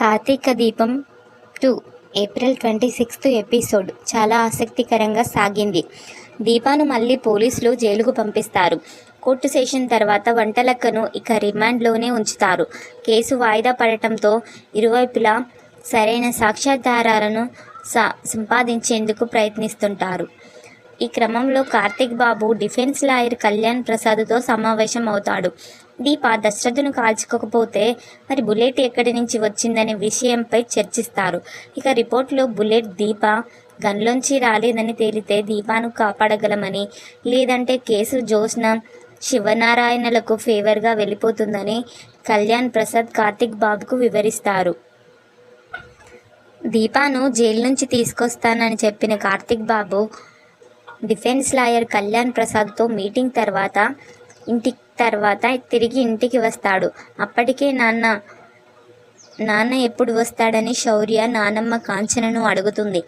Karthika Deepam two April twenty sixth episode చాలా ఆసక్తికరంగా సాగింది. దీపాను మళ్ళీ పోలీసులు జైలుకు పంపిస్తారు. కోర్టు సెషన్ తర్వాత వంటలక్కను ఇక రిమాండ్లోనే ఉంచుతారు. కేసు వాయిదా పడటంతో ఇరువైపులా సరైన సాక్ష్యాధారాలను సా సంపాదించేందుకు ప్రయత్నిస్తుంటారు. ఈ క్రమంలో కార్తిక్ బాబు డిఫెన్స్ లాయర్ కళ్యాణ్ ప్రసాద్తో సమావేశం అవుతాడు దీప దశరథును కాల్చుకోకపోతే మరి బుల్లెట్ ఎక్కడి నుంచి వచ్చిందనే విషయంపై చర్చిస్తారు. ఇక రిపోర్ట్లో బుల్లెట్ దీప గన్లోంచి రాలేదని తేలితే దీపాను కాపాడగలమని లేదంటే కేసు జోష్న శివనారాయణలకు ఫేవర్గా వెళ్ళిపోతుందని కళ్యాణ్ ప్రసాద్ కార్తిక్ బాబుకు వివరిస్తారు. దీపాను జైలు నుంచి తీసుకొస్తానని చెప్పిన కార్తిక్ బాబు డిఫెన్స్ లాయర్ కళ్యాణ్ ప్రసాద్తో మీటింగ్ తర్వాత ఇంటి తర్వాత తిరిగి ఇంటికి వస్తాడు. అప్పటికే నాన్న నాన్న ఎప్పుడు వస్తాడని శౌర్య నానమ్మ కాంచనను అడుగుతుంది.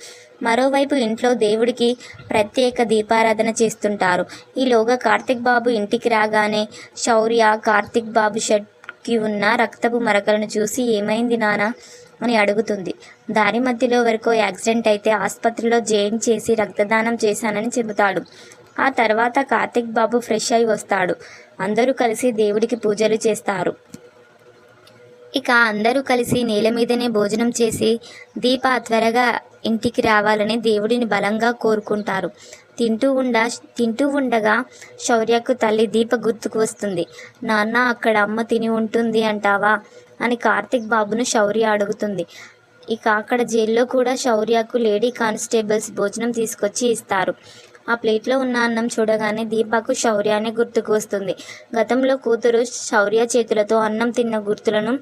మరోవైపు ఇంట్లో దేవుడికి ప్రత్యేక దీపారాధన చేస్తుంటారు. ఈలోగా కార్తిక్ బాబు ఇంటికి రాగానే శౌర్య కార్తిక్ బాబు షర్ట్కి ఉన్న రక్తపు మరకలను చూసి ఏమైంది నాన్న అని అడుగుతుంది. దారి మధ్యలో వరకు యాక్సిడెంట్ అయితే ఆసుపత్రిలో జైన్ చేసి రక్తదానం చేశానని చెబుతాడు. ఆ తర్వాత కార్తిక్ బాబు ఫ్రెష్ అయి వస్తాడు. అందరూ కలిసి దేవుడికి పూజలు చేస్తారు. ఇక అందరూ కలిసి నేల మీదనే భోజనం చేసి దీప త్వరగా ఇంటికి రావాలని దేవుడిని బలంగా కోరుకుంటారు. తింటూ ఉండ తింటూ ఉండగా శౌర్యకు తల్లి దీప గుర్తుకు వస్తుంది. నాన్న అక్కడ అమ్మ తిని ఉంటుంది అంటావా? అని కార్తిక్ బాబును శౌర్య అడుగుతుంది. ఇక అక్కడ జైల్లో కూడా శౌర్యకు లేడీ కానిస్టేబుల్స్ భోజనం తీసుకొచ్చి ఇస్తారు. ఆ ప్లేట్లో ఉన్న అన్నం చూడగానే దీపాకు శౌర్యాన్ని గుర్తుకు వస్తుంది. గతంలో కూతురు శౌర్య చేతులతో అన్నం తిన్న గుర్తులను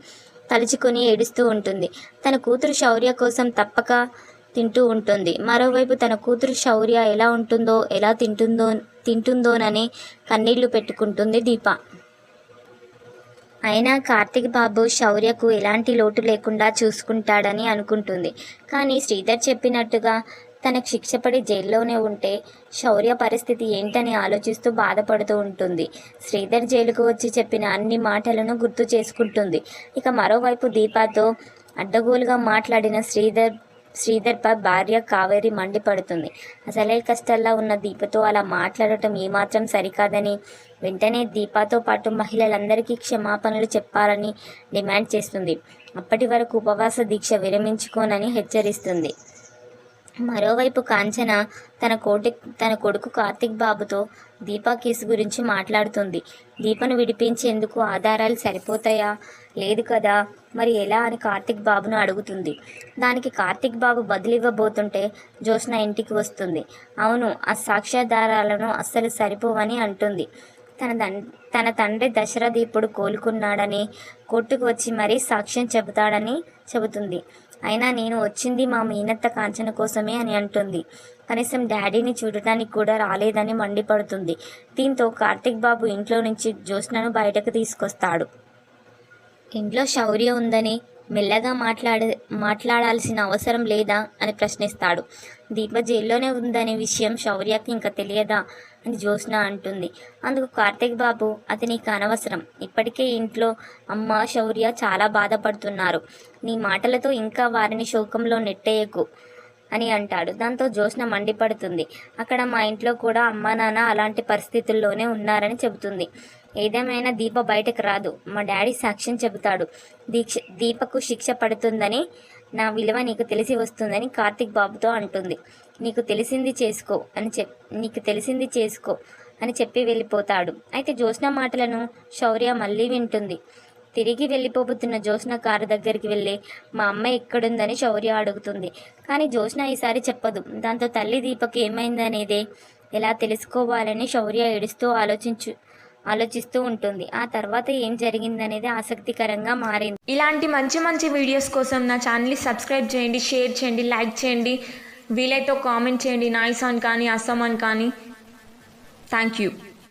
తలుచుకొని ఏడుస్తూ ఉంటుంది. తన కూతురు శౌర్య కోసం తప్పక తింటూ ఉంటుంది. మరోవైపు తన కూతురు శౌర్య ఎలా ఉంటుందో ఎలా తింటుందో తింటుందోనని కన్నీళ్ళు పెట్టుకుంటుంది దీప. అయినా కార్తిక్ బాబు శౌర్యకు ఎలాంటి లోటు లేకుండా చూసుకుంటాడని అనుకుంటుంది. కానీ శ్రీధర్ చెప్పినట్టుగా తనకు శిక్ష పడి జైల్లోనే ఉంటే శౌర్య పరిస్థితి ఏంటని ఆలోచిస్తూ బాధపడుతూ ఉంటుంది. శ్రీధర్ జైలుకు వచ్చి చెప్పిన అన్ని మాటలను గుర్తు చేసుకుంటుంది. ఇక మరోవైపు దీపాతో అడ్డగోలుగా మాట్లాడిన శ్రీధర్ శ్రీధర్పై భార్య కావేరి మండిపడుతుంది. అసలే కష్టాల్లో ఉన్న దీపతో అలా మాట్లాడటం ఏమాత్రం సరికాదని వెంటనే దీపాతో పాటు మహిళలందరికీ క్షమాపణలు చెప్పాలని డిమాండ్ చేస్తుంది. అప్పటి వరకు ఉపవాస దీక్ష విరమించుకోనని హెచ్చరిస్తుంది. మరోవైపు కాంచన తన కోటి తన కొడుకు కార్తిక్ బాబుతో దీపా కేసు గురించి మాట్లాడుతుంది. దీపను విడిపించేందుకు ఆధారాలు సరిపోతాయా? లేదు కదా. మరి ఎలా అని కార్తిక్ బాబును అడుగుతుంది. దానికి కార్తిక్ బాబు బదులివ్వబోతుంటే జోష్న ఇంటికి వస్తుంది. అవును ఆ సాక్ష్యాధారాలను అస్సలు సరిపోవని అంటుంది. తన తన్ తన తండ్రి దశరథ ఇప్పుడు కోలుకున్నాడని కోర్టుకు వచ్చి మరీ సాక్ష్యం చెబుతాడని చెబుతుంది. అయినా నేను వచ్చింది మా మీనత్త కాంచన కోసమే అని అంటుంది. కనీసం డాడీని చూడటానికి కూడా రాలేదని మండిపడుతుంది. దీంతో కార్తిక్ బాబు ఇంట్లో నుంచి జ్యోత్స్నను బయటకు తీసుకొస్తాడు. ఇంట్లో శౌర్య ఉందని మెల్లగా మాట్లాడ మాట్లాడాల్సిన అవసరం లేదా అని ప్రశ్నిస్తాడు. దీప జైల్లోనే ఉందనే విషయం శౌర్యకి ఇంకా తెలియదా అని జ్యోత్స్న అంటుంది. అందుకు కార్తిక్ బాబు అది నీకు అనవసరం. ఇప్పటికే ఇంట్లో అమ్మ శౌర్య చాలా బాధపడుతున్నారు. నీ మాటలతో ఇంకా వారిని శోకంలో నెట్టేయకు. అని అంటాడు. దాంతో జోష్న మండిపడుతుంది. అక్కడ మా ఇంట్లో కూడా అమ్మా నాన్న అలాంటి పరిస్థితుల్లోనే ఉన్నారని చెబుతుంది. ఏదేమైనా దీప బయటకు రాదు. మా డాడీ సాక్ష్యం చెబుతాడు. దీక్ష దీపకు శిక్ష పడుతుందని నా విలువ నీకు తెలిసి వస్తుందని కార్తిక్ బాబుతో అంటుంది. నీకు తెలిసింది చేసుకో అని చెప్ నీకు తెలిసింది చేసుకో అని చెప్పి వెళ్ళిపోతాడు. అయితే జ్యోత్స్న మాటలను శౌర్య మళ్ళీ వింటుంది. తిరిగి వెళ్ళిపోబోతున్న జ్యోత్స్న కారు దగ్గరికి వెళ్ళి మా అమ్మ ఎక్కడుందని శౌర్య అడుగుతుంది. కానీ జ్యోత్స్న ఈసారి చెప్పదు. దాంతో తల్లి దీపకు ఏమైందనేదే ఎలా తెలుసుకోవాలని శౌర్య ఏడుస్తూ ఆలోచించు ఆలోచిస్తూ ఉంటుంది. ఆ తర్వాత ఏం జరిగిందనేది ఆసక్తికరంగా మారింది. ఇలాంటి మంచి మంచి వీడియోస్ కోసం నా ఛానల్ని సబ్స్క్రైబ్ చేయండి షేర్ చేయండి లైక్ చేయండి. వీలైతే కామెంట్ చేయండి. నాయిస్ అని కానీ అస్సాం అని కానీ. Thank you.